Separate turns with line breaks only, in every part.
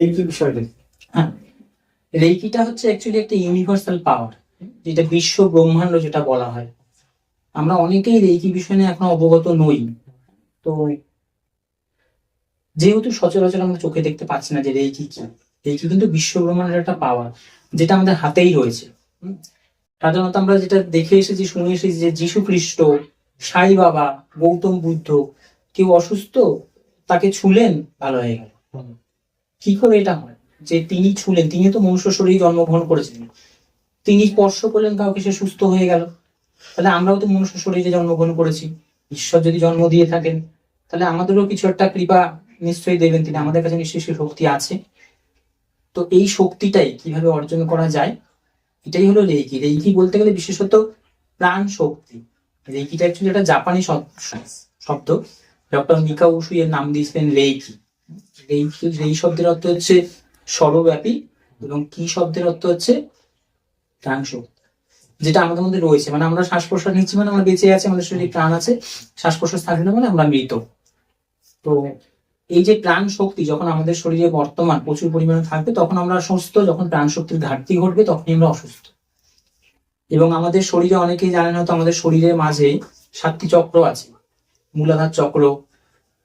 এই কি বিষয়টা
রেইকিটা হচ্ছে অ্যাকচুয়ালি একটা ইউনিভার্সাল পাওয়ার যেটা বিশ্ব ব্রহ্মাণ্ড যেটা বলা হয়। আমরা অনেকেই রেইকি বিষয় নিয়ে এখন অবগত নই। তো যেহেতু সচরাচর আমরা চোখে দেখতে পাচ্ছি না যে রেইকি কি রেইকি কিন্তু বিশ্ব ব্রহ্মাণ্ডের একটা পাওয়ার যেটা আমাদের হাতেই রয়েছে। হুম। সাধারণত আমরা যেটা দেখে এসেছি শুনে এসেছি যে যীশু খ্রিস্ট সাই বাবা গৌতম বুদ্ধ কেউ অসুস্থ তাকে ছুলেন ভালো হয়ে গেল। কি করে এটা হয়? যে তিনি ছুলেন, তিনি তো মনুষ্য শরীরে জন্মগ্রহণ করেছিলেন। তিনি স্পর্শ করলেন কাউকে, সে সুস্থ হয়ে গেল। তাহলে আমরাও তো মনুষ্য শরীরে জন্মগ্রহণ করেছি। ঈশ্বর যদি জন্ম দিয়ে থাকেন, তাহলে আমাদেরও কিছু একটা কৃপা নিশ্চয়ই দেবেন তিনি। আমাদের কাছে নিশ্চয়ই সে শক্তি আছে। তো এই শক্তিটাই কীভাবে অর্জন করা যায়, এটাই হলো রেইকি। রেইকি বলতে গেলে বিশেষত প্রাণ শক্তি। রেইকিটা অ্যাকচুয়ালি একটা জাপানি শব্দ। শব্দ। ডক্টর মিকা উসু এর নাম দিয়েছিলেন রেইকি। রেইকি রেই শব্দের অর্থ হচ্ছে সর্বব্যাপী এবং কি শব্দের অর্থ হচ্ছে প্রাণ শক্তি যেটা আমাদের মধ্যে রয়েছে। মানে আমরা শ্বাস প্রশ্বাস নিচ্ছি মানে আমরা বেঁচে আছি, আমাদের শরীরে প্রাণ আছে শ্বাস প্রশ্বাস থাকবে না মানে আমরা মৃত। তো এই যে প্রাণ শক্তি যখন আমাদের শরীরে বর্তমান প্রচুর পরিমাণে থাকবে, তখন আমরা সুস্থ যখন প্রাণ শক্তির ঘাটতি ঘটবে, তখনই আমরা অসুস্থ। এবং আমাদের শরীরে অনেকেই জানেন হয়তো আমাদের শরীরের মাঝে সাতটি চক্র আছে, মূলাধার চক্র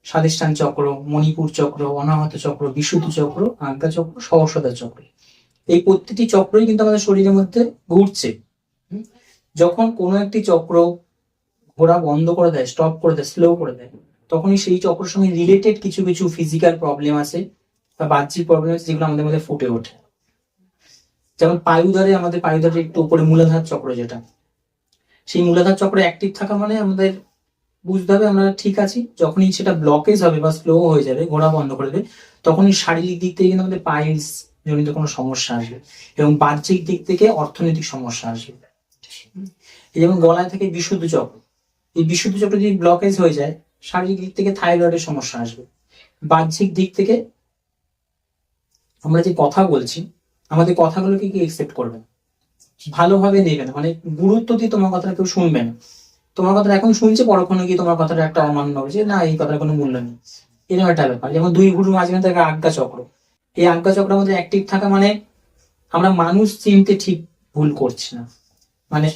স্বাধিষ্ঠান চক্র, মণিপুর চক্র, অনাহত চক্র, বিশুদ্ধ চক্র, আজ্ঞা চক্র, সহসদা চক্র। এই প্রত্যেকটি চক্রই কিন্তু আমাদের শরীরের মধ্যে ঘুরছে? যখন কোনো একটি চক্র ঘোরা বন্ধ করে দেয় স্টপ করে দেয় স্লো করে দেয়, তখনই সেই চক্রের সঙ্গে রিলেটেড কিছু কিছু ফিজিক্যাল প্রবলেম আছে বা বাহ্যিক প্রবলেম আছে যেগুলো আমাদের মধ্যে ফুটে ওঠে। যেমন পায়ুধারে আমাদের পায়ুধারে একটু উপরে মূলাধার চক্র যেটা, সেই মূলাধার চক্র অ্যাক্টিভ থাকা মানে আমাদের বুঝতে হবে আমরা ঠিক আছি। যখনই সেটা ব্লকেজ হবে বা স্লো হয়ে যাবে ঘোরা বন্ধ করে দেবে, তখনই শারীরিক দিক থেকে কিন্তু আমাদের পাইলস জনিত কোনো সমস্যা আসবে এবং বাহ্যিক দিক থেকে অর্থনৈতিক সমস্যা আসবে এই যেমন গলায় থেকে বিশুদ্ধ চক্র। এই বিশুদ্ধ চক্র যদি ব্লকেজ হয়ে যায়, শারীরিক দিক থেকে থাইরয়েডের সমস্যা আসবে। বাহ্যিক দিক থেকে আমরা যে কথা বলছি, আমাদের কথাগুলোকে কি একসেপ্ট করবে ভালোভাবে নেবে না। মানে গুরুত্ব দিয়ে তোমার কথাটা কেউ শুনবে না। তোমার কথাটা এখন শুনছে, পরক্ষণে গিয়ে তোমার কথাটা একটা অমান্য হবে না, এই কথার কোনো মূল্য নেই। এরকম একটা ব্যাপার। যেমন দুই গুরুর মাঝখানে থাকে আজ্ঞা চক্র। এই আজ্ঞা চক্র আমাদের অ্যাক্টিভ থাকা মানে আমরা মানুষ চিনতে ঠিক ভুল করছি না। মানে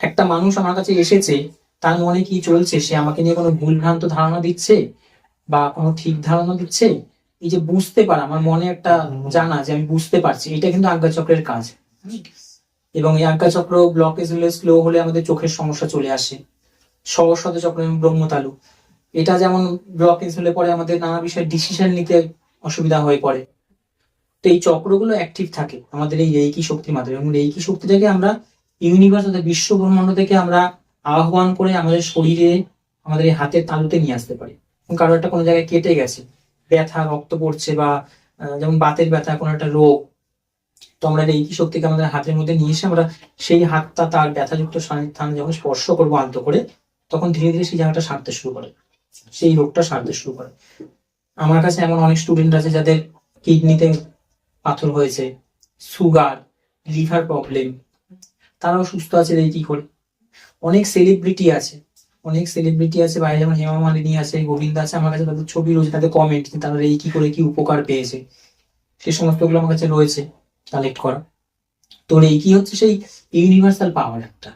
একটা মানুষ আমার কাছে এসেছে, তার মনে কি চলছে? সে আমাকে নিয়ে কোনো ভুল ভ্রান্ত ধারণা দিচ্ছে? বা কোনো ঠিক ধারণা দিচ্ছে? এই যে বুঝতে পারা, আমার মনে একটা জানা যে আমি বুঝতে পারছি। এটা কিন্তু আজ্ঞা চক্রের কাজ। এবং আজ্ঞা চক্র ব্লকেজ হলে স্লো হলে আমাদের চোখের সমস্যা চলে আসে। সহস্রত চক্র এবং ব্রহ্মতালু এটা যেমন ব্লকেজ হলে পরে আমাদের নানা বিষয়ে ডিসিশন নিতে অসুবিধা হয়ে পড়ে। তো এই চক্রগুলো অ্যাক্টিভ থাকে। আমাদের এই রেইকি শক্তির মাধ্যমে এবং রেইকি শক্তিটাকে আমরা ইউনিভার্স অর্থাৎ বিশ্ব ব্রহ্মাণ্ড থেকে আমরা আহ্বান করে আমাদের শরীরে, আমাদের এই হাতের তালুতে নিয়ে আসতে পারি। কারও একটা কোনো জায়গায় কেটে গেছে। ব্যথা, রক্ত পড়ছে বা যেমন বাতের ব্যথা, কোনো একটা রোগ তো আমরা এই কি শক্তিকে আমাদের হাতের মধ্যে নিয়ে এসে আমরা সেই হাতটা তার ব্যথাযুক্ত স্থানে যখন স্পর্শ করব আলতো করে, তখন ধীরে ধীরে সেই জায়গাটা সারতে শুরু করে। সেই রোগটা সারতে শুরু করে। আমার কাছে এমন অনেক স্টুডেন্ট আছে যাদের কিডনিতে পাথর হয়েছে সুগার লিভার প্রবলেম তারাও সুস্থ আছে কি করে? অনেক সেলিব্রিটি আছে, অনেক সেলিব্রিটি আছে, বাইরে যেমন হেমা মালিনী আছে, গোবিন্দ আছে, আমার কাছে তাদের ছবি রয়েছে, তাদের কমেন্ট তারা এই কি করে কি উপকার পেয়েছে, সে সমস্তগুলো আমার কাছে রয়েছে। কালেক্ট করা। তো এই কি হচ্ছে? সেই ইউনিভার্সাল পাওয়ার একটা?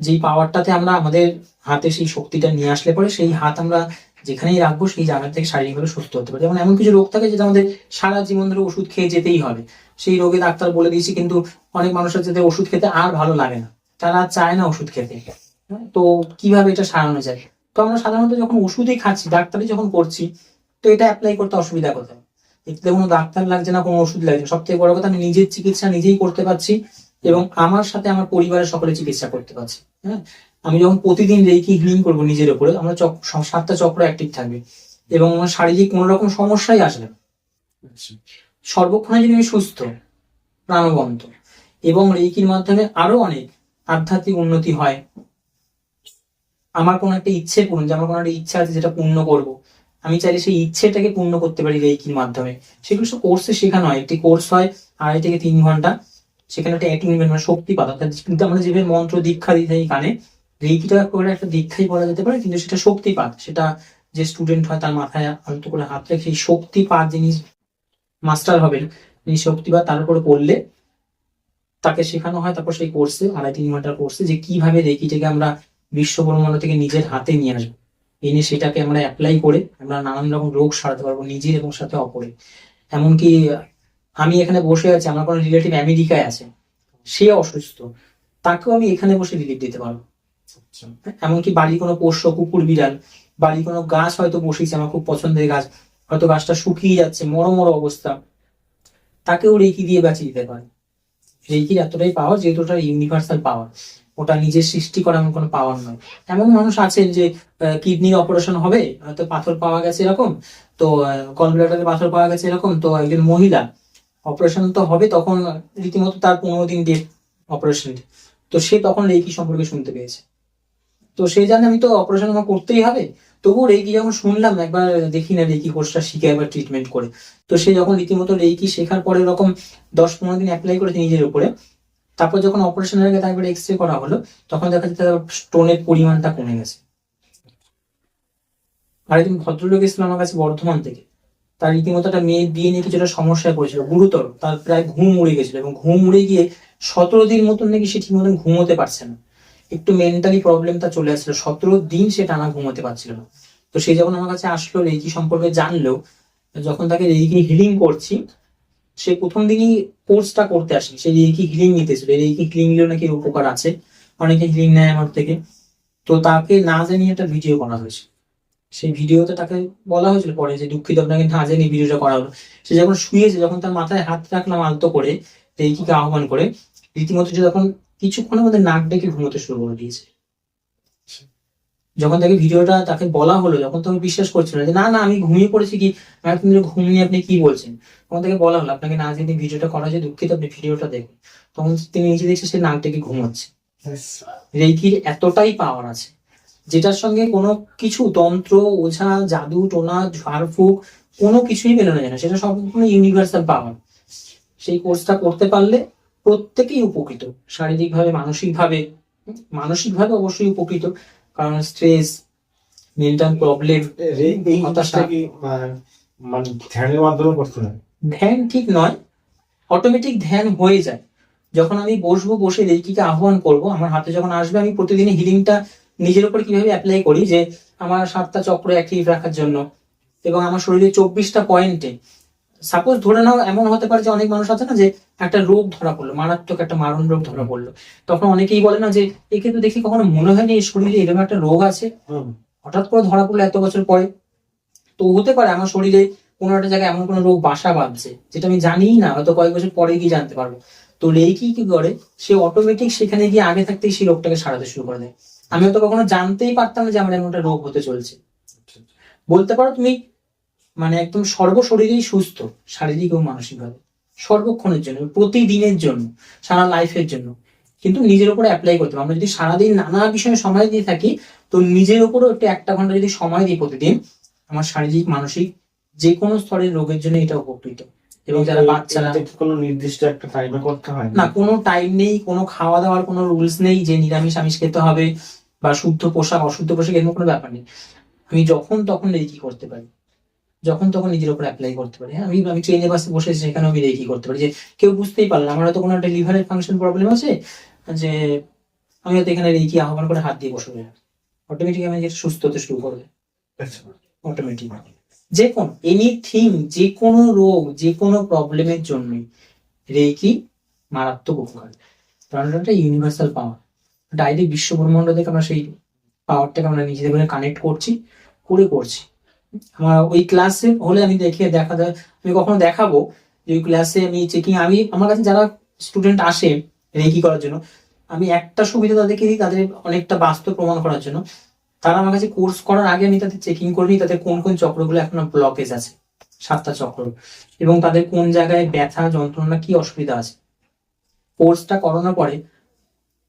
যেই পাওয়ারটাতে আমরা আমাদের হাতে সেই শক্তিটা নিয়ে আসলে পরে সেই হাত আমরা যেখানেই রাখব সেই জায়গা থেকে শারীরিকভাবে সুস্থ হতে পারি যেমন এমন কিছু রোগ থাকে যেটা আমাদের সারা জীবন ধরে ওষুধ খেয়ে যেতেই হবে। সেই রোগে ডাক্তার বলে দিয়েছি কিন্তু অনেক মানুষের যাতে ওষুধ খেতে আর ভালো লাগে না। তারা চায় না ওষুধ খেতে। তো কীভাবে এটা সারানো যায়? তো আমরা সাধারণত যখন ওষুধই খাচ্ছি, ডাক্তারই যখন করছি, তো এটা অ্যাপ্লাই করতে অসুবিধা কোথায়? এতে কোনো ডাক্তার লাগছে না কোনো ওষুধ লাগছে সব থেকে বড় কথা আমি নিজের চিকিৎসা নিজেই করতে পারছি এবং আমার সাথে আমার পরিবারের সকলে চিকিৎসা করতে পারছি হ্যাঁ? আমি যখন প্রতিদিন রেকি হিলিং করব নিজের উপরে আমার সাতটা চক্র অ্যাক্টিভ থাকবে এবং আমার শারীরিক কোনো রকম সমস্যাই আসবে না। সর্বক্ষণে যদি আমি সুস্থ প্রাণবন্ত এবং রেকির মাধ্যমে আরও অনেক আধ্যাত্মিক উন্নতি হয় আমার কোনো একটা ইচ্ছে পূরণ যে আমার কোনো একটা ইচ্ছা আছে যেটা পূর্ণ করব আমি চাইলে সেই ইচ্ছেটাকে পূর্ণ করতে পারি রেকির মাধ্যমে। সেগুলো সব কোর্সে শেখানো হয়। একটি কোর্স হয় আড়াই থেকে তিন ঘণ্টা। সেখানে একটা অ্যাটিনমেন্ট মানে শক্তিপাত অর্থাৎ কিন্তু আমরা যেভাবে মন্ত্র দীক্ষা দিতে হয় কানে রেকিটা করে একটা দীক্ষাই বলা যেতে পারে, কিন্তু সেটা শক্তিপাত সেটা যে স্টুডেন্ট হয় তার মাথায় আলতো করে হাত রেখে সেই শক্তিপাত জিনিস মাস্টার হবেন এই শক্তিবাদ তার উপরে পড়লে তাকে শেখানো হয় তারপর সেই কোর্সে আড়াই তিন ঘণ্টার কোর্সে যে কীভাবে রেকিটাকে আমরা বিশ্ব থেকে নিজের হাতে নিয়ে আসব। এনে সেটাকে আমরা অ্যাপ্লাই করে আমরা নানান রকম রোগ সারাতে পারব নিজের এবং সাথে অপরে এমনকি আমি এখানে বসে আছি, আমার কোনো রিলেটিভ আমেরিকায় আছে, সে অসুস্থ, তাকেও আমি এখানে বসে রিলিফ দিতে পারব। এমনকি বাড়ির কোনো পোষ্য, কুকুর, বিড়াল, বাড়ির কোনো গাছ হয়তো বসেছে, আমার খুব পছন্দের গাছ, হয়তো গাছটা শুকিয়ে যাচ্ছে, মরো মরো অবস্থা, তাকেও রেকি দিয়ে বাঁচিয়ে দিতে পারে। রেকির এতটাই পাওয়ার যেহেতু ওটা ইউনিভার্সাল পাওয়ার ওটা নিজের সৃষ্টি করা কোনো পাওয়ার নয়। এমন মানুষ আছেন যে কিডনির অপারেশন হবে, হয়তো পাথর পাওয়া গেছে এরকম, তো কলব্লাডারে পাথর পাওয়া গেছে এরকম, তো একজন মহিলা অপারেশন তো হবে তখন রীতিমতো তার পনেরো দিন ডেট অপারেশন তো সে তখন রেকি সম্পর্কে শুনতে পেয়েছে। তো সেই জানে আমি তো অপারেশন আমার করতেই হবে, তবুও রেকি যখন শুনলাম, একবার দেখি না রেকি কোর্সটা শিখে একবার ট্রিটমেন্ট করে। তো সে যখন রীতিমতো রেকি শেখার পরে এরকম দশ পনেরো দিন অ্যাপ্লাই করেছে নিজের উপরে তারপর যখন অপারেশনের আগে তারপরে এক্স রে করা হলো, তখন দেখা যাচ্ছে স্টোনের পরিমাণটা কমে গেছে। আর একজন ভদ্রলোক এসেছিল আমার কাছে বর্ধমান থেকে। তার রীতিমতো একটা মেয়ে বিয়ে নিয়ে কিছুটা সমস্যায় পড়েছিল, গুরুতর। তার প্রায় ঘুম উড়ে গেছিল এবং ঘুম উড়ে গিয়ে সতেরো দিন মতন নাকি সে ঠিক মতন ঘুমোতে পারছে না। একটু মেন্টালি প্রবলেমটা চলে আসছিল। সতেরো দিন সে টানা ঘুমোতে পারছিল না। তো সে যখন আমার কাছে আসলো রেকি সম্পর্কে জানলো, যখন তাকে রেকি হিলিং করছি সে প্রথম দিনই কোর্সটা করতে আসেনি। সে রেকি হিলিং নিতেছিল। রেকি হিলিং নিলেও নাকি উপকার আছে। অনেকে হিলিং নেয় আমার থেকে। তো তাকে না জানিয়ে একটা ভিডিও করা হয়েছে। সেই ভিডিওতে তাকে বলা হয়েছিল পরে যে, দুঃখিত, আপনাকে না জানিয়ে ভিডিওটা করা হলো। সে যখন শুয়েছে, যখন তার মাথায় হাত রাখলাম আলতো করে রেকিকে আহ্বান করে, রীতিমতো যে তখন কিছুক্ষণের মধ্যে নাক ডেকে ঘুমোতে শুরু করে দিয়েছে। যখন তাকে ভিডিওটা তাকে বলা হলো যখন তুমি বিশ্বাস করছিল না যে না না আমি ঘুমিয়ে পড়েছি কি? আপনি ঘুম নিয়ে আপনি কি বলছেন? তখন তাকে বলা হলো আপনাকে না জেনে ভিডিওটা করা যায় দুঃখিত আপনি ভিডিওটা দেখুন। তখন তিনি নিজে দেখছে সে নাক ডেকে ঘুমোচ্ছে। রেকির এতটাই পাওয়ার আছে যেটার সঙ্গে কোনো কিছু তন্ত্র ওঝা জাদু টোনা ঝাড়ফুঁক কোনো কিছুই মেলানো যায় না। সেটা সম্পূর্ণ ইউনিভার্সাল পাওয়ার সেই কোর্সটা করতে পারলে প্রত্যেকেই উপকৃত। শারীরিকভাবে মানসিকভাবে মানসিকভাবে অবশ্যই উপকৃত। কারণ স্ট্রেস মেন্টাল প্রবলেম
এই এই
হতাশা।
কি মানে মানে ধ্যানের মাধ্যমে করতে হয়
ধ্যান ঠিক নয় অটোমেটিক ধ্যান হয়ে যায় যখন আমি বসবো বসে রেকিকে আহ্বান করব আমার হাতে যখন আসবে আমি প্রতিদিনই হিলিংটা নিজের উপর কীভাবে অ্যাপ্লাই করি যে আমার সাতটা চক্র অ্যাক্টিভ রাখার জন্য এবং আমার শরীরে চব্বিশটা পয়েন্টে সাপোজ ধরে নাও এমন হতে পারে যে অনেক মানুষ আছে না যে একটা রোগ ধরা পড়ল মারাত্মক একটা মারণ রোগ ধরা পড়ল। তখন অনেকেই বলে না যে একে তো দেখি কখনো মনে হয়নি এই শরীরে এরকম একটা রোগ আছে? হঠাৎ করে ধরা পড়ল এত বছর পরে। তো হতে পারে আমার শরীরে কোনো একটা জায়গায় এমন কোনো রোগ বাসা বাঁধছে যেটা আমি জানিই না হয়তো কয়েক বছর পরে গিয়ে জানতে পারব। তো রেকি কি করে? সে অটোমেটিক সেখানে গিয়ে আগে থাকতেই সেই রোগটাকে সারাতে শুরু করে দেয়। আমি হয়তো কখনো জানতেই পারতাম না যে আমার এমন একটা রোগ হতে চলছে। বলতে পারো তুমি মানে একদম সর্বশরীরেই সুস্থ শারীরিক ও মানসিকভাবে। সর্বক্ষণের জন্য প্রতিদিনের জন্য সারা লাইফের জন্য। কিন্তু নিজের উপরে অ্যাপ্লাই করতে হবে। আমরা যদি সারাদিন নানা বিষয়ে সময় দিয়ে থাকি তো নিজের উপরও একটু একটা ঘণ্টা যদি সময় দিই প্রতিদিন আমার শারীরিক মানসিক যে কোনো স্তরের রোগের জন্য এটা উপকৃত। এবং যারা বাচ্চারা
কোনো নির্দিষ্ট একটা টাইমে করতে হয়
না কোনো টাইম নেই কোনো খাওয়া দাওয়ার কোনো রুলস নেই যে নিরামিষ আমিষ খেতে হবে বা শুদ্ধ পোশাক অশুদ্ধ পোশাক এরকম কোনো ব্যাপার নেই। আমি যখন তখন রেকি করতে পারি। যখন তখন নিজের উপর অ্যাপ্লাই করতে পারি। হ্যাঁ, আমি আমি ট্রেনে বাসে বসে সেখানে আমি রেকি করতে পারি? যে কেউ বুঝতেই পারল আমার হয়তো কোনো একটা লিভারের ফাংশন প্রবলেম আছে যে আমি হয়তো এখানে রেকি আহ্বান করে হাত দিয়ে বসে রইলাম। অটোমেটিক আমি সুস্থ হতে শুরু করবে।
আচ্ছা।
অটোমেটিক যে কোনো এনিথিং যে কোনো রোগ যে কোনো প্রবলেমের জন্য রেকি মারাত্মক উপকার। কারণ এটা ইউনিভার্সাল পাওয়ার ডাইরেক্ট বিশ্ব ব্রহ্মাণ্ড থেকে আমরা সেই পাওয়ারটাকে আমরা নিজেদের কানেক্ট করছি করে করছি। আমার ওই ক্লাসে হলে আমি দেখে দেখা আমি কখনো দেখাবো যে ওই ক্লাসে আমি চেকিং আমি, আমার কাছে যারা স্টুডেন্ট আসে রেকি করার জন্য, আমি একটা সুবিধা তাদেরকে দিই তাদের অনেকটা বাস্তব প্রমাণ করার জন্য। তারা আমার কাছে কোর্স করার আগে আমি তাদের চেকিং করে নিই, তাদের কোন কোন চক্রগুলো এখনও ব্লকেজ আছে, সাতটা চক্র, এবং তাদের কোন জায়গায় ব্যথা, যন্ত্রণা, কি অসুবিধা আছে। কোর্সটা করানোর পরে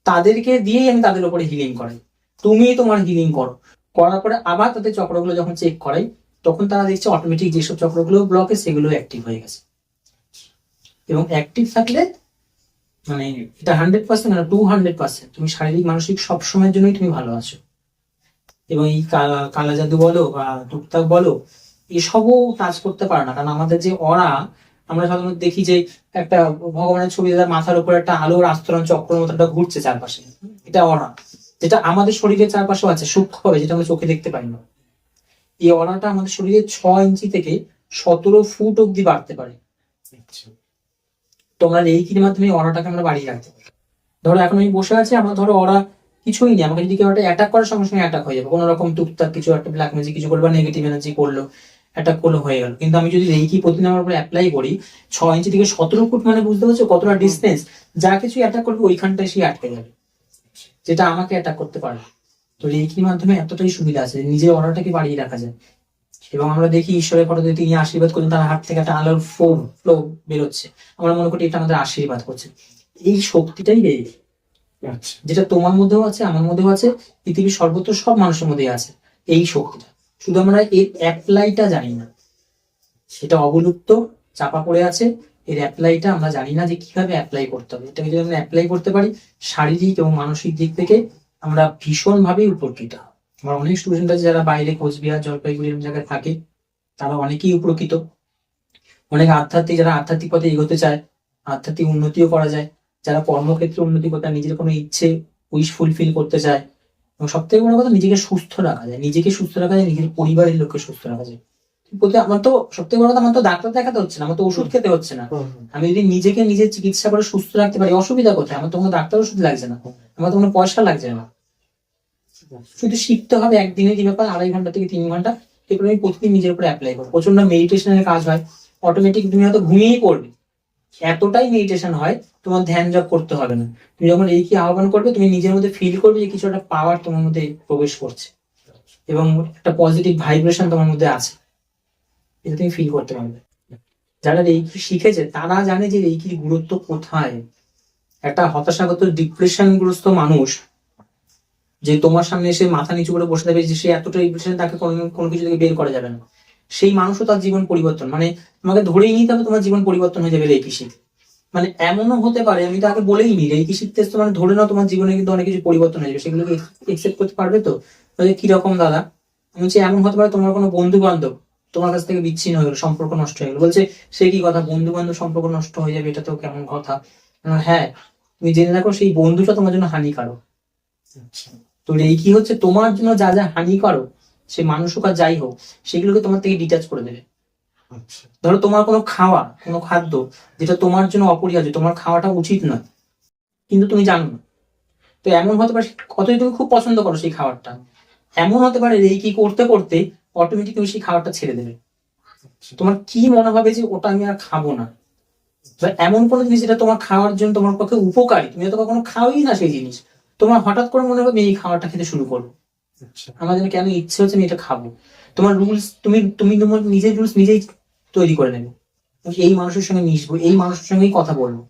তাদেরকে দিয়েই আমি তাদের উপরে হিলিং করাই। তুমি তোমার হিলিং করো। করার পরে আবার তাদের চক্রগুলো যখন চেক করাই, তখন তারা দেখছে অটোমেটিক যেসব চক্রগুলো ব্লকে সেগুলো অ্যাক্টিভ হয়ে গেছে। এবং অ্যাক্টিভ থাকলে মানে এটা হান্ড্রেড পার্সেন্ট না টু হান্ড্রেড পার্সেন্ট তুমি শারীরিক, মানসিক সব সময়ের জন্যই তুমি ভালো আছো। এবং এই কালা জাদু বলো বা টুকটাক বলো, এসবও কাজ করতে পারে না। কারণ আমাদের যে অরা, আমরা সাধারণত দেখি যে একটা ভগবানের ছবি মাথার উপর একটা আলোর আস্তরণ, চক্র মতো ঘুরছে চারপাশে। এটা অরা। যেটা আমাদের শরীরের চারপাশেও আছে সূক্ষ্ম সূক্ষ্মভাবে যেটা আমরা চোখে দেখতে পাই না। এই অরাটা আমাদের শরীরে ছ ইঞ্চি থেকে সতেরো ফুট অব্দি বাড়তে পারে।
আচ্ছা।
তোমরা রেইকির মাধ্যমে এই অরাটাকে আমরা বাড়িয়ে রাখতে পারি। ধরো এখন আমি বসে আছি আমার ধরো অরা কিছুই নেই আমাকে যদি কেউ একটা অ্যাটাক করার সঙ্গে সঙ্গে অ্যাটাক হয়ে যাবে। কোনো রকম টুকটাক কিছু একটা ব্ল্যাক ম্যাজিক কিছু করল বা নেগেটিভ এনার্জি করল অ্যাটাক করল হয়ে গেল। কিন্তু আমি যদি রেইকি প্রতিদিন আমার উপরে অ্যাপ্লাই করি ছ ইঞ্চি থেকে সতেরো ফুট মানে বুঝতে পারছ কতটা ডিস্টেন্স যা কিছু অ্যাটাক করবে ওইখানটায় সে আটকে যাবে। যেটা আমাকে অ্যাটাক করতে পারে তো রেইকির মাধ্যমে এতটাই সুবিধা আছে নিজের অর্ডারটাকে বাড়িয়ে রাখা যায়। এবং আমরা দেখি ঈশ্বরের ফটোতে তিনি আশীর্বাদ করেন তার হাত থেকে একটা আলোর ফ্লো ফ্লো বেরোচ্ছে। আমরা মনে করি এটা আমাদের আশীর্বাদ করছে। এই শক্তিটাই রেইকি
আচ্ছা।
যেটা তোমার মধ্যেও আছে আমার মধ্যেও আছে পৃথিবীর সর্বত্র সব মানুষের মধ্যেই আছে। এই শক্তিটা। শুধু আমরা এর অ্যাপ্লাইটা জানি না। সেটা অবলুপ্ত চাপা পড়ে আছে এর অ্যাপ্লাইটা আমরা জানি না যে কীভাবে অ্যাপ্লাই করতে হবে। এটাকে যদি আমরা অ্যাপ্লাই করতে পারি, শারীরিক এবং মানসিক দিক থেকে আমরা ভীষণভাবে উপকৃত। আমার অনেক স্টুডেন্ট আছে যারা বাইরে কোচবিহার, জলপাইগুড়ি এরকম জায়গায় থাকে, তারা অনেকেই উপকৃত। অনেক আধ্যাত্মিক, যারা আধ্যাত্মিক পথে এগোতে চায়, আধ্যাত্মিক উন্নতিও করা যায়, যারা কর্মক্ষেত্রে উন্নতি করতে নিজের কোনো ইচ্ছে উইশ ফুলফিল করতে চায়, এবং সব থেকে বড় কথা, নিজেকে সুস্থ রাখা যায়। নিজেকে সুস্থ রাখা যায়, নিজের পরিবারের লোককে সুস্থ রাখা যায়। বলতে আমার তো সত্যি বড় কথা আমার তো ডাক্তার দেখাতে হচ্ছে না আমার তো ওষুধ খেতে হচ্ছে না। আমি যদি নিজেকে নিজের চিকিৎসা করে সুস্থ রাখতে পারি অসুবিধা কোথায়? আমার তো কোনো ডাক্তার ওষুধ লাগছে না। আমার তো কোনো পয়সা লাগছে না। শুধু শিখতে হবে একদিনে কি ব্যাপার আড়াই ঘণ্টা থেকে তিন ঘণ্টা এগুলো আমি প্রতিদিন নিজের উপরে অ্যাপ্লাই করব। প্রচণ্ড মেডিটেশনের কাজ হয়। অটোমেটিক তুমি হয়তো ঘুমিয়েই পড়বে। এতটাই মেডিটেশন হয় তোমার ধ্যান জপ করতে হবে না। তুমি যখন এই কি আহ্বান করবে তুমি নিজের মধ্যে ফিল করবে যে কিছু একটা পাওয়ার তোমার মধ্যে প্রবেশ করছে। এবং একটা পজিটিভ ভাইব্রেশন তোমার মধ্যে আছে। এটা তুমি ফিল করতে পারবে। যারা রেইকি শিখেছে, তারা জানে যে রেইকির গুরুত্ব কোথায়। একটা হতাশাগত ডিপ্রেশন গ্রস্ত মানুষ, যে তোমার সামনে এসে মাথা নিচু করে বসে থাকবে যে সে এতটা ডিপ্রেশন তাকে কোনো কিছু থেকে বের করা যাবে না। সেই মানুষও তার জীবন পরিবর্তন মানে তোমাকে ধরেই নিতে হবে তোমার জীবন পরিবর্তন হয়ে যাবে রেইকি শিখে মানে এমনও হতে পারে, আমি তাকে বলেই নি রেইকি শিখতে এসছো মানে ধরে নাও তোমার জীবনে কিন্তু অনেক কিছু পরিবর্তন হয়ে যাবে, সেগুলোকে একসেপ্ট করতে পারবে তো? কীরকম দাদা? আমি বলছি এমন হতে পারে তোমার কোনো বন্ধু বান্ধব তোমার কাছ থেকে বিচ্ছিন্ন হয়ে গেলো সম্পর্ক নষ্ট হয়ে গেলো। বলছে সে কি কথা? বন্ধু বান্ধব সম্পর্ক নষ্ট হয়ে যাবে? এটা তো কেমন কথা? হ্যাঁ তুমি জেনে রাখো সেই বন্ধুটা তোমার জন্য হানিকারক।
আচ্ছা।
তো এই কি হচ্ছে? তোমার জন্য যা যা হানিকারক সে মানুষ হোক আর যাই হোক সেগুলোকে তোমার থেকে ডিটাচ করে দেবে।
আচ্ছা।
ধরো তোমার কোনো খাওয়া কোনো খাদ্য যেটা তোমার জন্য অপরিহার্য তোমার খাওয়াটা উচিত নয় কিন্তু তুমি জানো না। তো এমন হতে পারে কতই তুমি খুব পছন্দ করো সেই খাবারটা। এমন হতে পারে এই কি করতে করতে অটোমেটিক তুমি সেই খাবারটা ছেড়ে দেবে। তোমার কি মনে হবে যে ওটা আমি আর খাব না? এমন কোনো জিনিস যেটা তোমার খাওয়ার জন্য তোমার পক্ষে উপকারী? তুমি হয়তো কখনো খাওয়াই না সেই জিনিস। তোমার হঠাৎ করে মনে হবে এই খাবারটা খেতে শুরু করব।
আচ্ছা।
আমার যেন কেন ইচ্ছে হচ্ছে আমি এটা খাব? তোমার রুলস তুমি তুমি তোমার নিজের রুলস নিজেই তৈরি করে নেবে। এই মানুষের সঙ্গে মিশবো এই মানুষের সঙ্গেই কথা বলব।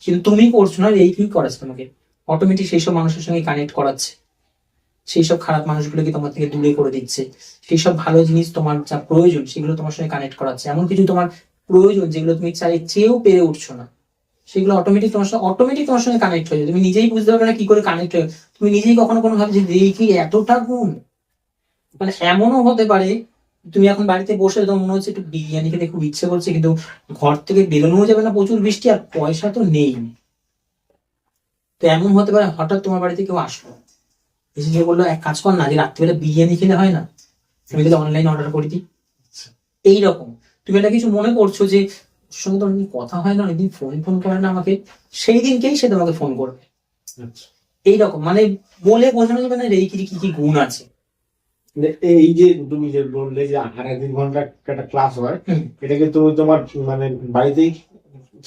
কিন্তু তুমি করছ না এই কি করাচ্ছে তোমাকে? অটোমেটিক সেই সব মানুষের সঙ্গে কানেক্ট করাচ্ছে। সেই সব খারাপ মানুষগুলোকে তোমার থেকে দূরে করে দিচ্ছে। সেই সব ভালো জিনিস তোমার যা প্রয়োজন, সেগুলো তোমার সঙ্গে কানেক্ট করাচ্ছে। এমন কিছু তোমার প্রয়োজন যেগুলো তুমি চাই চেয়েও পেরে উঠছো না। সেগুলো অটোমেটিক তোমার সঙ্গে অটোমেটিক তোমার সঙ্গে কানেক্ট হয়ে যাবে তুমি নিজেই বুঝতে পারবে না কি করে কানেক্ট হয়ে তুমি নিজেই কখনো কোনো ভাবে যে দেখি এতটা গুণ? মানে এমনও হতে পারে, তুমি এখন বাড়িতে বসে তোমার মনে হচ্ছে একটু বিরিয়ানি খেতে খুব ইচ্ছে করছে, কিন্তু ঘর থেকে বেরোনোও যাবে না প্রচুর বৃষ্টি আর পয়সা তো নেই। তো এমন হতে পারে হঠাৎ তোমার বাড়িতে কেউ আসলো। এসে যে বলল এক কাজ কর না যে রাত্রিবেলা বিরিয়ানি খেলে হয় না আমি তাহলে অনলাইন অর্ডার করে দিই।
আচ্ছা।
এইরকম। তুমি এটা কিছু মনে করছ যে ওর সঙ্গে তো অনেকদিন কথা হয় না? অনেকদিন ফোন ফোন করে না আমাকে। সেই দিনকেই সে তোমাকে ফোন করবে।
আচ্ছা।
এইরকম মানে বলে বোঝানো যাবে না রেইকির কি কি গুণ আছে?
মানে এই যে তুমি যে বললে যে আড়াই তিন ঘণ্টা একটা ক্লাস হয়। এটাকে তুমি তোমার মানে বাড়িতেই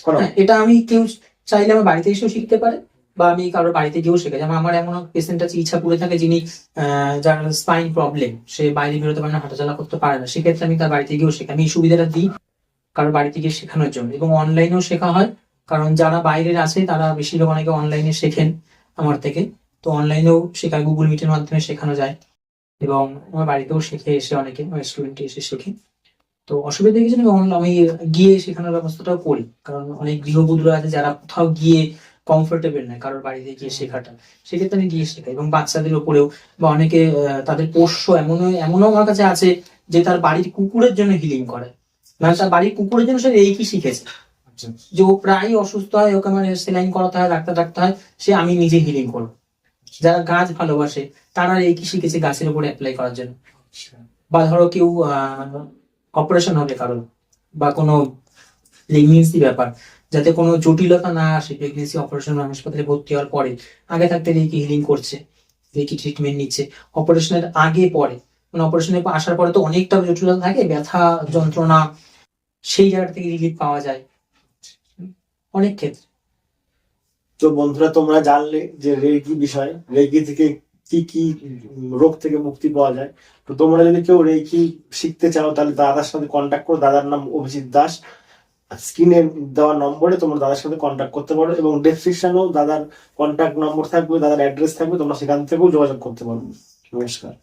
করো
হ্যাঁ, এটা আমি কেউ চাইলে আমার বাড়িতে এসেও শিখতে পারে। বা আমি কারোর বাড়িতে গিয়েও শেখাই। যেমন আমার এমন পেশেন্ট আছে ইচ্ছাপুরে থাকে যিনি যার স্পাইন প্রবলেম সে বাইরে বেরোতে পারে না, হাঁটাচলা করতে পারে না, সেক্ষেত্রে আমি তার বাড়িতে গিয়েও শেখাই। আমি এই সুবিধাটা দিই কারোর বাড়িতে গিয়ে শেখানোর জন্য। এবং অনলাইনেও শেখা হয়, কারণ যারা বাইরের আছে, তারা বেশিরভাগ অনেকে অনলাইনে শেখেন আমার থেকে। তো অনলাইনেও শেখা গুগল মিটের মাধ্যমে শেখানো যায়। এবং আমার বাড়িতেও শিখে এসে অনেকে, আমার স্টুডেন্ট এসে শেখে। তো অসুবিধা কিছু নেই আমি গিয়ে শেখানোর ব্যবস্থাটাও করি। কারণ অনেক গৃহবধূরা আছে, যারা কোথাও গিয়ে কমফোর্টেবল নয় কারোর বাড়িতে গিয়ে শেখাটা। সেক্ষেত্রে আমি গিয়ে শেখাই এবং বাচ্চাদের ওপরেও বা অনেকে তাদের পোষ্য এমনও এমনও আমার কাছে আছে যে তার বাড়ির কুকুরের জন্য হিলিং করে। মানে তার বাড়ির কুকুরের জন্য সে এই কি শিখেছে?
আচ্ছা।
যে ও প্রায়ই অসুস্থ হয় ওকে মানে সেলাইন করাতে হয় ডাক্তার ডাকতে হয় সে আমি নিজে হিলিং করব। যারা গাছ ভালোবাসে তারা এই কি শিখেছে গাছের উপরে অ্যাপ্লাই করার জন্য? বা ধরো কেউ অপারেশন হবে কারণ বা কোনো প্রেগনেন্সি ব্যাপার যাতে কোনো জটিলতা না আসে প্রেগনেন্সি অপারেশন হাসপাতালে ভর্তি হওয়ার পরে। আগে থাকতে রেকি হিলিং করছে রেকি ট্রিটমেন্ট নিচ্ছে। অপারেশনের আগে পরে মানে অপারেশনের আসার পরে তো অনেকটা জটিলতা থাকে, ব্যথা, যন্ত্রণা, সেই জায়গা থেকে রিলিফ পাওয়া যায়। অনেক ক্ষেত্রে।
তো বন্ধুরা, তোমরা জানলে যে রেগি বিষয়, রেগি থেকে কি কি রোগ থেকে মুক্তি পাওয়া যায়। তো তোমরা যদি কেউ রেগি শিখতে চাও, তাহলে দাদার সাথে কন্ট্যাক্ট করো। দাদার নাম অভিজিৎ দাস। স্ক্রিনে দেওয়া নম্বরে তোমরা দাদার সাথে কন্ট্যাক্ট করতে পারো এবং ডেসক্রিপশনেও দাদার কন্ট্যাক্ট নম্বর থাকবে, দাদার অ্যাড্রেস থাকবে, তোমরা সেখান থেকেও যোগাযোগ করতে পারো। নমস্কার।